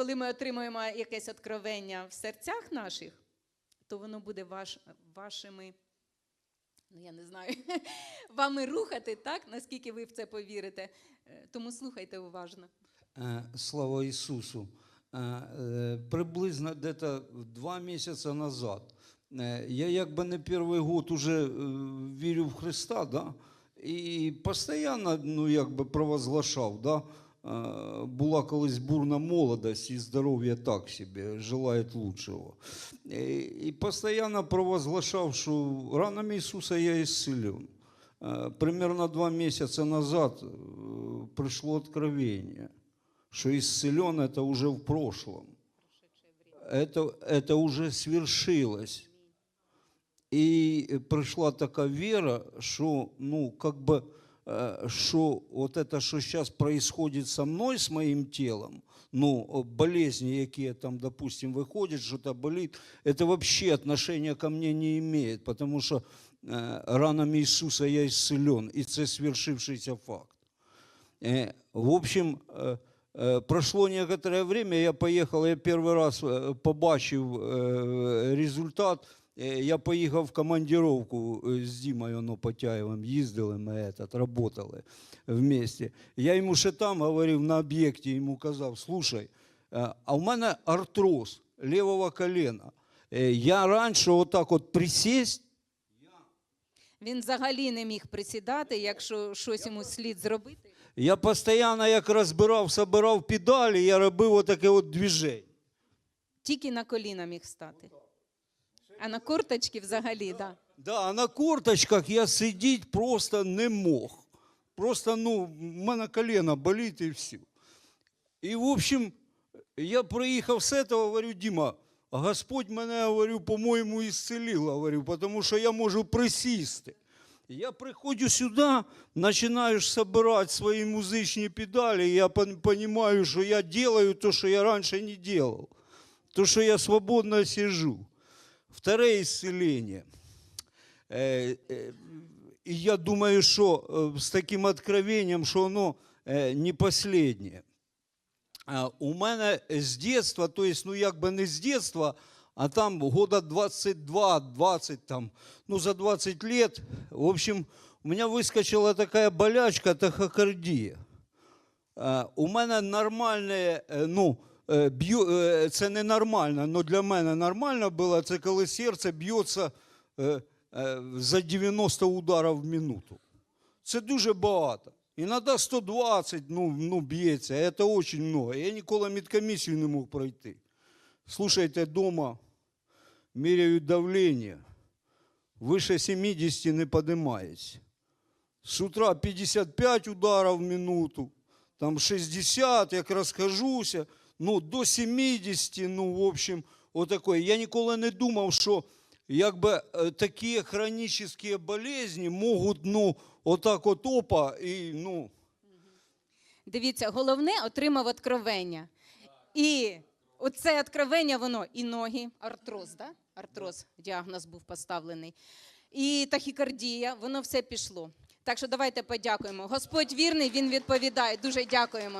коли ми отримуємо якесь откровення в серцях наших, то воно буде ваш, вашими, ну я не знаю, вами рухати, так, наскільки ви в це повірите. Е, Тому слухайте уважно. Е, Слава Ісусу. Е, Приблизно где-то два місяці назад. Я якби не перший год уже вірю в Христа, да? і постійно ну, якби провозглашав. Да? Е, Була колись бурна молодость і здоров'я так собі, желает лучшего. І, і постійно провозглашав, що ранами Ісуса я исцелен. Е, Примерно два місяці назад е, пришло откровение – что исцелен это уже в прошлом. Это, это уже свершилось. И пришла такая вера, что, ну, как бы, э, что вот это, что сейчас происходит со мной, с моим телом, ну, болезни, какие там, допустим, выходят, что-то болит, это вообще отношения ко мне не имеет, потому что э, ранами Иисуса я исцелен, и это свершившийся факт. Э, В общем, э, э, прошло некоторое время, я поехал, я первый раз э, побачив э, результат. Э, Я поїхав в командировку э, з Дімою ну, Потяєвим, їздили ми этот, работали вместе. Я йому ще там говорив на об'єкті, йому казав, слушай, э, а в мене артроз лівого колена. Э, Я раніше отак от присесть, Він взагалі не міг присідати, якщо щось йому слід зробити. Я постійно як розбирав, собирав педалі, я робив отаке от движення. Тільки на коліна міг стати. А на курточки взагалі. Да. Да, на корточках я сидіти просто не мог. Просто, ну, в мене колено болить і все. І, в общем, я приїхав з этого, говорю, Діма, Господь мене, говорю, по-моєму, ісцелив, говорю, тому що я можу присісти. Я приходжу сюди, починаю ж собирати свої музичні педалі, і я розумію, що я делаю то, що я раніше не делал. То, що я свободно сижу. Второе исцеление. Э, э, я думаю, что э, с таким откровением, что оно не последнее. А У мене з детства, то есть, ну якби не з детства, а там года 22-20, там, ну за 20 лет, в общем, у меня выскочила такая болячка, тахикардия. Е, У мене нормальне, ну, б'ю, е, це не нормально, але для мене нормально було, це коли серце б'ється е, е, за 90 ударів в минуту. Це дуже багато. Іноді 120 ну, ну, б'ється, це дуже багато. Я ніколи медкомісію не мог пройти. Слушайте, дома міряють давлення, вище 70 не піднімається. С утра 55 ударов в минуту, там 60, як розхожуся, ну до 70, ну в общем, отакое. Я ніколи не думав, що якби е, такі хронічні болезні можуть, ну, отак от опа, і, ну, Дивіться, головне отримав откровення. І оце откровення, воно і ноги, артроз, да? артроз, діагноз був поставлений, і тахікардія, воно все пішло. Так що давайте подякуємо. Господь вірний, він відповідає. Дуже дякуємо.